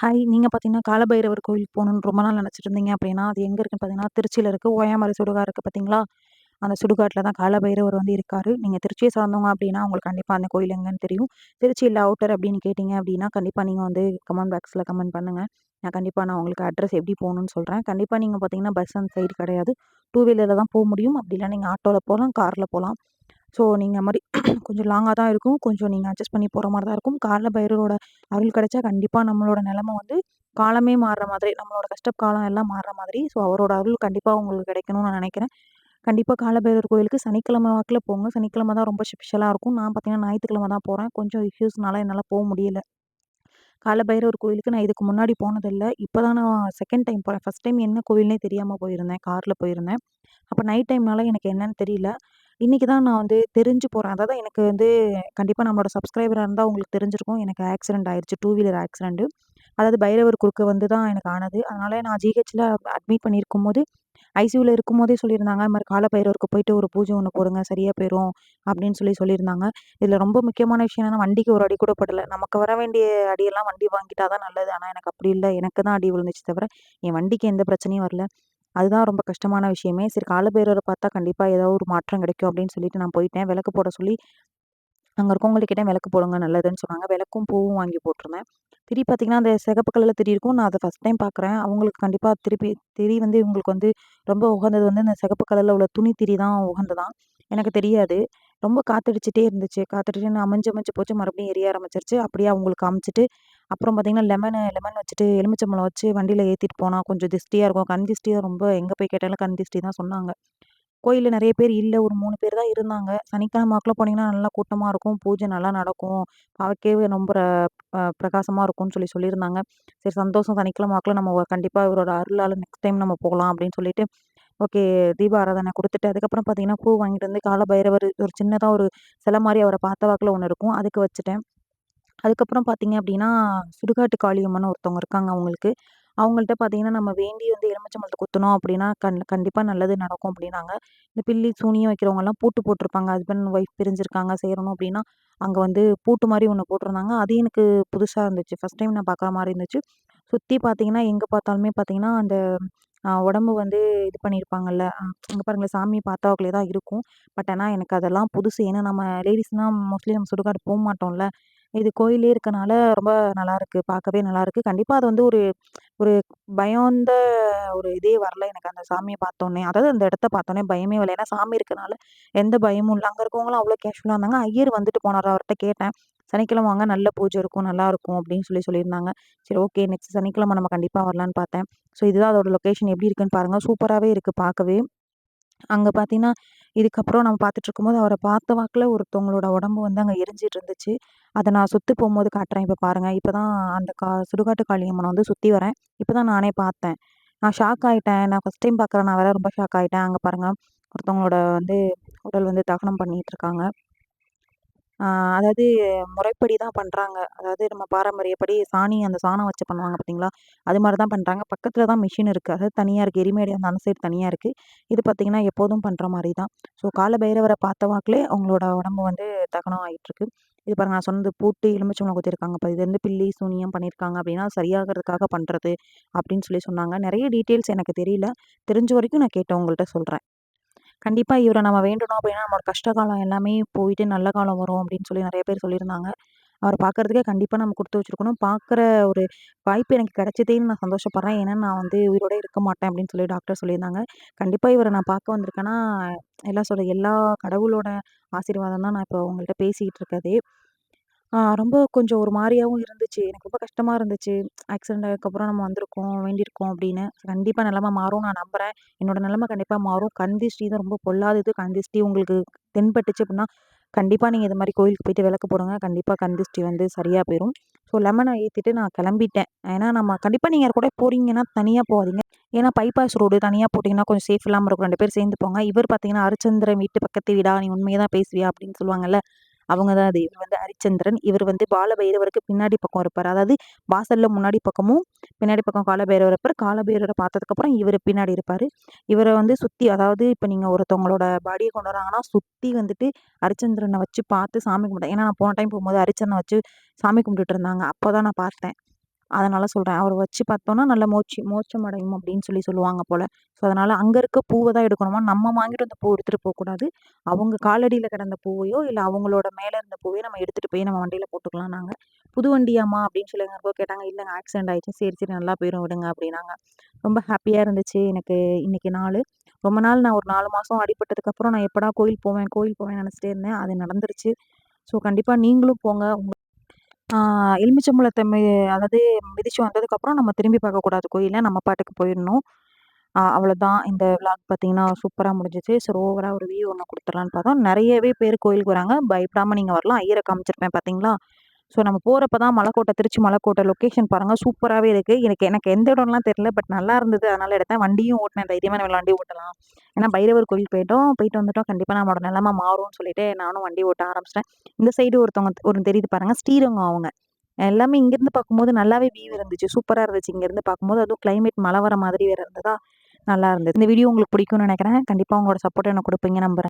Hi! நீங்கள் பார்த்தீங்கன்னா, காலபைரவர் கோயிலுக்கு போகணுன்னு ரொம்ப நாள் நினச்சிட்டு இருந்தீங்க அப்படின்னா, அது எங்கே இருக்குன்னு பார்த்தீங்கன்னா, திருச்சியில் இருக்குது ஓயாமரை சுடுகாடு இருக்குது பார்த்தீங்களா? அந்த சுடுகாட்டில் தான் காலபைரவர் வந்து இருக்கார் நீங்கள் திருச்சியை சார்ந்தவங்க அப்படின்னா, உங்களுக்கு கண்டிப்பாக அந்த கோயில் எங்கன்னு தெரியும். திருச்சியில் அவுட்டர் அப்படின்னு கேட்டிங்க அப்படின்னா, கண்டிப்பாக நீங்கள் வந்து கமெண்ட் பாக்ஸில் கமெண்ட் பண்ணுங்கள் நான் கண்டிப்பாக நான் உங்களுக்கு அட்ரஸ் எப்படி போகணுன்னு சொல்கிறேன் கண்டிப்பாக நீங்கள் பார்த்தீங்கன்னா, பஸ் அந்த சைடு கிடையாது. டூ வீலரில் தான் போக முடியும். அப்படி நீங்கள் ஆட்டோவில் போகலாம் காரில் போகலாம் ஸோ நீங்கள் மாதிரி கொஞ்சம் லாங்காக தான் இருக்கும். கொஞ்சம் நீங்கள் அட்ஜஸ்ட் பண்ணி போகிற மாதிரி தான் இருக்கும். கால பைரவரோட அருள் கிடைச்சா கண்டிப்பாக நம்மளோட நிலம வந்து காலமே மாறுற மாதிரி, நம்மளோட கஷ்ட காலம் எல்லாம் மாறுற மாதிரி. ஸோ அவரோட அருள் கண்டிப்பாக உங்களுக்கு கிடைக்கணும்னு நான் நினைக்கிறேன். கண்டிப்பாக காலபைரவர் கோயிலுக்கு சனிக்கிழமை வாக்கில் போங்க. சனிக்கிழமை தான் ரொம்ப ஸ்பெஷலாக இருக்கும். நான் பார்த்தீங்கன்னா, ஞாயிற்றுக்கிழமை தான் போகிறேன் கொஞ்சம் இஷ்யூஸ்னால என்னால் போக முடியல. காலபைரவர் கோயிலுக்கு நான் இதுக்கு முன்னாடி போனதில்ல. இப்போ தான் நான் செகண்ட் டைம் போகிறேன் ஃபர்ஸ்ட் டைம் என்ன கோயில்னே தெரியாமல் போயிருந்தேன். காரில் போயிருந்தேன். அப்போ நைட் டைம்னால எனக்கு என்னன்னு தெரியல. இன்னைக்கு தான் நான் வந்து தெரிஞ்சு போகிறேன் அதாவது எனக்கு வந்து கண்டிப்பாக நம்மளோட சப்ஸ்கிரைபராக இருந்தால் உங்களுக்கு தெரிஞ்சிருக்கும். எனக்கு ஆக்சிடென்ட் ஆயிடுச்சு டூ வீலர் ஆக்சிடென்ட்டு அதாவது பைரவர் குறுக்க வந்து தான் எனக்கு ஆனது. அதனால் நான் ஜிஹெச்சில் அட்மிட் பண்ணியிருக்கும் போது ஐசியூவில் இருக்கும் போதே சொல்லியிருந்தாங்க. இது மாதிரி கால பைரவருக்கு போயிட்டு ஒரு பூஜை ஒன்று போடுங்க. சரியாக போயிடும் அப்படின்னு சொல்லி சொல்லியிருந்தாங்க. இதில் ரொம்ப முக்கியமான விஷயம் என்னன்னா, வண்டிக்கு ஒரு அடி கூட படல. நமக்கு வர வேண்டிய அடியெல்லாம் வண்டி வாங்கிட்டா தான் நல்லது. ஆனால் எனக்கு அப்படி இல்லை எனக்கு தான் அடி விழுந்துச்சு தவிர, என் வண்டிக்கு எந்த பிரச்சனையும் வரல. அதுதான் ரொம்ப கஷ்டமான விஷயமே. சரி காலபைரவர பார்த்தா கண்டிப்பாக ஏதோ ஒரு மாற்றம் கிடைக்கும் அப்படின்னு சொல்லிட்டு நான் போயிட்டேன். விளக்கு போட சொல்லி அங்கே இருக்கவங்கள்ட்ட விளக்கு போடுங்க நல்லதுன்னு சொன்னாங்க. விளக்கும், பூவும் வாங்கி போட்டிருந்தேன். திரி பார்த்தீங்கன்னா, அந்த சிகப்பு கலர்ல திரி இருக்கும். நான் அதை ஃபர்ஸ்ட் டைம் பார்க்குறேன். அவங்களுக்கு கண்டிப்பாக திருப்பி திரி வந்து இவங்களுக்கு வந்து ரொம்ப உகந்தது வந்து இந்த சிகப்பு கலரில் உள்ள துணி திரி தான் உகந்ததான் எனக்கு தெரியாது. ரொம்ப காத்தடிச்சுட்டே இருந்துச்சு. காத்தடிச்சுட்டு அமைஞ்சு அமைஞ்சு போச்சு. மறுபடியும் எரிய ஆரம்பிச்சிருச்சு அப்படியே அவங்களுக்கு காமிச்சிட்டு அப்புறம் பார்த்தீங்கன்னா, லெமனு லெமன் வச்சுட்டு எலுமிச்சம்பழம் வச்சு வண்டியில் ஏற்றிட்டு போனால் கொஞ்சம் திஷ்டியா இருக்கும். கண் திஷ்டி தான் ரொம்ப எங்கே போய் கேட்டாலும் கண் திஷ்டி தான் சொன்னாங்க. கோயிலில் நிறைய பேர் இல்லை ஒரு மூணு பேர் தான் இருந்தாங்க. சனிக்கிழம போனீங்கன்னா, நல்லா கூட்டமாக இருக்கும். பூஜை நல்லா நடக்கும். பார்க்கவே ரொம்ப பிரகாசமாக இருக்கும்னு சொல்லி சொல்லியிருந்தாங்க. சரி சந்தோஷம் சனிக்கிழம நம்ம கண்டிப்பாக இவரோட அருளால் நெக்ஸ்ட் டைம் நம்ம போகலாம் அப்படின்னு சொல்லிட்டு, ஓகே தீப ஆராதனை கொடுத்துட்டு அதுக்கப்புறம் பார்த்தீங்கன்னா, பூ வாங்கிட்டு வந்து கால பைரவர் ஒரு சின்னதாக ஒரு சிலை மாதிரி அவரை பார்த்த வாக்கில் ஒன்று இருக்கும். அதுக்கு வச்சுட்டேன். அதுக்கப்புறம் பார்த்தீங்க அப்படின்னா, சுடுகாட்டு காளியம்மன்னு ஒருத்தவங்க இருக்காங்க அவங்களுக்கு. அவங்கள்ட்ட பார்த்தீங்கன்னா, நம்ம வேண்டி வந்து எலுமிச்சம்பழத்தை குத்தணும் அப்படின்னா, கண் கண்டிப்பாக நல்லது நடக்கும் அப்படின்னாங்க. இந்த பில்லி, சூனியம் வைக்கிறவங்கலாம் பூட்டு போட்டிருப்பாங்க. ஹஸ்பண்ட், ஒய்ஃப் பிரிஞ்சிருக்காங்க, சேரணும் அப்படின்னா, அங்கே வந்து பூட்டு மாதிரி ஒன்று போட்டிருந்தாங்க. அது எனக்கு புதுசாக இருந்துச்சு. ஃபஸ்ட் டைம் நான் பார்க்குற மாதிரி இருந்துச்சு. சுற்றி பார்த்தீங்கன்னா, எங்கே பார்த்தாலுமே பார்த்தீங்கன்னா, அந்த உடம்பு வந்து இது பண்ணியிருப்பாங்கல்ல, அ பாருங்களேன் சாமி பார்த்தாக்குள்ளே தான் இருக்கும். பட் ஆனால் எனக்கு அதெல்லாம் புதுசு. ஏன்னா நம்ம லேடிஸ்னால் மோஸ்ட்லி நம்ம சுடுகாடு போமாட்டோம்ல. இது கோயிலே இருக்கனால ரொம்ப நல்லாயிருக்கு. பார்க்கவே நல்லாயிருக்கு. கண்டிப்பாக அது வந்து ஒரு ஒரு பயந்த ஒரு இதே வரல எனக்கு அந்த சாமியை பார்த்தோன்னே அதாவது அந்த இடத்த பார்த்தோன்னே பயமே வரல. ஏன்னா சாமி இருக்கனால எந்த பயமும் இல்லை அங்கே இருக்கவங்களும் அவ்வளோ கேஷுவலா இருந்தாங்க. ஐயர் வந்துட்டு போனார் அவர்கிட்ட கேட்டேன். "சனிக்கிழம வாங்க நல்ல பூஜை இருக்கும். நல்லாயிருக்கும் அப்படின்னு சொல்லி சொல்லியிருந்தாங்க. சரி ஓகே. நெக்ஸ்ட் சனிக்கிழமை நம்ம கண்டிப்பாக வரலான்னு பார்த்தேன். ஸோ இதுதான் அதோட லொக்கேஷன் எப்படி இருக்குன்னு பாருங்க. சூப்பராகவே இருக்குது பார்க்கவே. அங்கே பார்த்தீங்கன்னா, இதுக்கப்புறம் நம்ம பார்த்துட்டுருக்கும்போது, அவரை பார்த்த வாக்கில் ஒருத்தவங்களோட உடம்பு வந்து அங்கே எரிஞ்சிட்டு இருந்துச்சு. அதை நான் சுற்றி போகும்போது காட்டுறேன். இப்போ பாருங்கள் இப்போ தான் அந்த கா சுடுகாட்டு காளியம்மனை வந்து சுற்றி வரேன். இப்போ தான் நானே பார்த்தேன். நான் ஷாக் ஆகிட்டேன் நான் ஃபர்ஸ்ட் டைம் பார்க்குறேன். நான் வேற ரொம்ப ஷாக் ஆகிட்டேன் அங்கே பாருங்கள் ஒருத்தவங்களோட வந்து உடல் வந்து தகனம் பண்ணிகிட்டு இருக்காங்க. அதாவது முறைப்படி தான் பண்ணுறாங்க அதாவது நம்ம பாரம்பரியப்படி சாணி அந்த சாணம் வச்சு பண்ணுவாங்க பார்த்தீங்களா? அது மாதிரி தான் பண்ணுறாங்க பக்கத்தில் தான் மிஷின் இருக்குது அதாவது தனியாக இருக்குது எரிமேடை அந்த அந்த சைடு தனியாக இருக்குது இது பார்த்திங்கன்னா எப்போதும் பண்ணுற மாதிரி தான். ஸோ கால பைரவரை பார்த்த வாக்கிலே அவங்களோட உடம்பு வந்து தகனம் ஆயிட்டுருக்கு. இது பாருங்க நான் சொன்னது பூட்டு, எலுமிச்சம்பழம் குத்திருக்காங்க. இப்போ இது வந்து பில்லி, சூனியம் பண்ணியிருக்காங்க அப்படின்னா, சரியாகிறதுக்காக பண்ணுறது அப்படின்னு சொல்லி சொன்னாங்க. நிறைய டீட்டெயில்ஸ் எனக்கு தெரியல. தெரிஞ்ச வரைக்கும் நான் கேட்டவங்கள்ட்ட சொல்கிறேன் கண்டிப்பாக கண்டிப்பா நம்ம வேண்டணும் அப்படின்னா, நம்மளோட கஷ்ட காலம் எல்லாமே போயிட்டு நல்ல காலம் வரும் அப்படின்னு சொல்லி நிறைய பேர் சொல்லியிருந்தாங்க. அவரை பார்க்கறதுக்கே கண்டிப்பாக நம்ம கொடுத்து வச்சிருக்கணும். பார்க்குற ஒரு வாய்ப்பு எனக்கு கிடைச்சதேன்னு நான் சந்தோஷப்படுறேன். ஏன்னா, நான் வந்து உயிரோட இருக்க மாட்டேன் அப்படின்னு சொல்லி டாக்டர் சொல்லியிருந்தாங்க. கண்டிப்பாக இவரை நான் பார்க்க வந்திருக்கேன்னா, எல்லாம் சொல்கிற எல்லா கடவுளோட ஆசீர்வாதம் தான் நான் இப்போ உங்கள்கிட்ட பேசிக்கிட்டு இருக்கதே. ஆ ரொம்ப கொஞ்சம் ஒரு மாரியாவும் இருந்துச்சு. எனக்கு ரொம்ப கஷ்டமா இருந்துச்சு. ஆக்சிடென்ட் ஆனதுக்கப்புறம் நம்ம வந்திருக்கோம், வேண்டியிருக்கோம் அப்படின்னு. கண்டிப்பா நிலைமை மாறும் நான் நம்புறேன். என்னோட நிலைமை கண்டிப்பா மாறும். கண் திஷ்டி தான் ரொம்ப பொல்லாதது. கண் திஷ்டி உங்களுக்கு தென்பட்டுச்சு அப்படின்னா, கண்டிப்பா நீங்க இது மாரி கோயிலுக்கு போயிட்டு விளக்கு போடுங்க. கண்டிப்பா கண் திஷ்டி வந்து சரியா போயிரும். ஸோ லெமன ஏத்திட்டு நான் கிளம்பிட்டேன். ஏன்னா நம்ம கண்டிப்பா நீங்க யார் கூட போறீங்கன்னா, தனியா போகாதீங்க. ஏன்னா பைபாஸ் ரோடு தனியா போட்டீங்கன்னா கொஞ்சம் சேஃப் இல்லாம இருக்கும். 2 பேர் சேர்ந்து போங்க. இவர் பார்த்தீங்கன்னா, "அரிச்சந்திரன் வீட்டு பக்கத்து வீடா? நீ உண்மைய தான் பேசுவியா?" அப்படின்னு சொல்லுவாங்கல்ல. அவங்க தான் அது. இவர் வந்து ஹரிச்சந்திரன். இவர் வந்து பாலபைரவருக்கு பின்னாடி பக்கம் இருப்பார் அதாவது வாசல்ல முன்னாடி பக்கமும், பின்னாடி பக்கம் காலபைரவர் இருப்பார் காலபைரவரை பார்த்ததுக்கப்புறம் இவரு பின்னாடி இருப்பார் இவரை வந்து சுற்றி அதாவது இப்போ நீங்கள் ஒருத்தவங்களோட பாடியை கொண்டு வராங்கன்னா, சுற்றி வந்துட்டு ஹரிச்சந்திரனை வச்சு பார்த்து சாமி கும்பிட்டேன். ஏன்னா நான் போன டைம் போகும்போது ஹரிச்சந்திரனை வச்சு சாமி கும்பிட்டுட்டு இருந்தாங்க. அப்பதான் நான் பார்த்தேன். அதனால் சொல்கிறேன் அவரை வச்சு பார்த்தோன்னா நல்ல மோட்சி மோட்சம் அடையும் அப்படின்னு சொல்லி சொல்லுவாங்க போல். ஸோ அதனால் அங்கே இருக்க பூவை தான் எடுக்கணுமா? நம்ம வாங்கிட்டு வந்த பூ எடுத்துகிட்டு போகக்கூடாது. அவங்க காலடியில் கிடந்த பூவையோ இல்லை அவங்களோட மேலே இருந்த பூவையோ நம்ம எடுத்துகிட்டு போய் நம்ம வண்டியில் போட்டுக்கலாம் நாங்கள் புது வண்டியாம்மா? அப்படின்னு சொல்லி எங்கே கேட்டாங்க. இல்லைங்க ஆக்சிடென்ட் ஆயிடுச்சு. சரி சரி நல்லா போயிடும் விடுங்க அப்படின்னாங்க. ரொம்ப ஹாப்பியாக இருந்துச்சு எனக்கு இன்றைக்கி நாள். ரொம்ப நாள் நான் ஒரு நாலு மாதம் அடிபட்டதுக்கப்புறம் நான் எப்படா கோயில் போவேன் கோயில் போவேன் நினச்சிட்டே இருந்தேன். அது நடந்துருச்சு. ஸோ கண்டிப்பாக நீங்களும் போங்க. எலுமிச்சம்பழத்தை மி அதாவது மிதித்து வந்ததுக்கப்புறம் நம்ம திரும்பி பார்க்கக்கூடாது கோயிலை நம்ம பாட்டுக்கு போயிடணும். அவ்வளோதான் இந்த விளாக் பார்த்தீங்கன்னா சூப்பராக முடிஞ்சிச்சு. சரி ஓவராக ஒரு வியூ ஒன்று கொடுத்துடலான்னு பார்த்தோம். நிறையவே பேர் கோயிலுக்கு வராங்க. பயப்படாமல் நீங்கள் வரலாம். ஐயரை காமிச்சிருப்பேன் பார்த்தீங்களா ஸோ நம்ம போகிறப்ப தான் மலைக்கோட்டை திருச்சி மலைக்கோட்டை லொக்கேஷன் பாருங்கள் சூப்பராகவே இருக்குது எனக்கு எனக்கு எந்த இடம்லாம் தெரியல பட் நல்லா இருந்தது. அதனால் எடுத்தேன். வண்டியும் ஓட்டினேன். தைரியமாக நம்ம வண்டி ஓட்டலாம். ஏன்னா பைரவர் கோயில் போயிட்டோம். போயிட்டு வந்துட்டோம். கண்டிப்பாக நம்மளோட நிலமா மாறும்னு சொல்லிட்டு நானும் வண்டி ஓட்ட ஆரம்பிச்சிட்டேன். இந்த சைடு ஒருத்தவங்க ஒரு தெரியுது பாருங்கள் ஸ்ரீரங்கம் அவங்க. எல்லாமே இங்கேருந்து பார்க்கும்போது நல்லாவே வியூ இருந்துச்சு. சூப்பராக இருந்துச்சு. இங்கேருந்து பார்க்கும்போது அதுவும் கிளைமேட் மழை வர மாதிரி வேறு இருந்ததா நல்லா இருந்தது. இந்த வீடியோ உங்களுக்கு பிடிக்கும்னு நினைக்கிறேன். கண்டிப்பாக உங்களோட சப்போர்ட் எனக்கு கொடுப்பீங்க நம்புகிறேன்